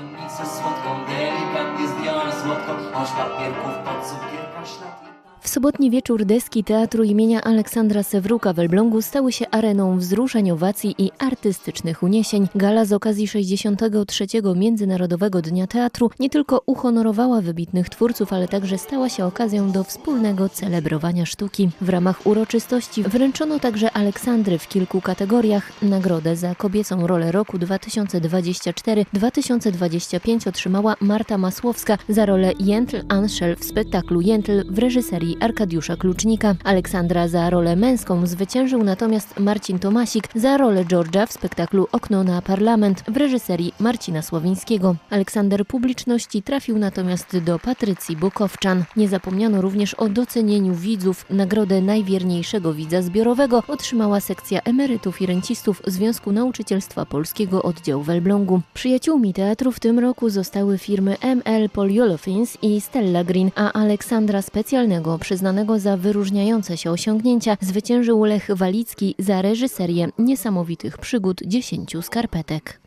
Tajemnicę słodką, delikatnie zdjąłem słodko Aż papierków pod sobotni wieczór deski Teatru imienia Aleksandra Sewruka w Elblągu stały się areną wzruszeń, owacji i artystycznych uniesień. Gala z okazji 63. Międzynarodowego Dnia Teatru nie tylko uhonorowała wybitnych twórców, ale także stała się okazją do wspólnego celebrowania sztuki. W ramach uroczystości wręczono także Aleksandry w kilku kategoriach. Nagrodę za kobiecą rolę roku 2024-2025 otrzymała Marta Masłowska za rolę Jętl Anschel w spektaklu Jętl w reżyserii Arkadiusza Klucznika. Aleksandra za rolę męską zwyciężył natomiast Marcin Tomasik za rolę Georgia w spektaklu Okno na parlament w reżyserii Marcina Sławińskiego. Aleksander publiczności trafił natomiast do Patrycji Bukowczan. Nie zapomniano również o docenieniu widzów. Nagrodę najwierniejszego widza zbiorowego otrzymała sekcja emerytów i rencistów Związku Nauczycielstwa Polskiego oddział w Elblągu. Przyjaciółmi teatru w tym roku zostały firmy ML Polyolefins i Stella Green, a Aleksandra Specjalnego, przyznanego za wyróżniające się osiągnięcia, zwyciężył Lech Walicki za reżyserię niesamowitych przygód dziesięciu skarpetek.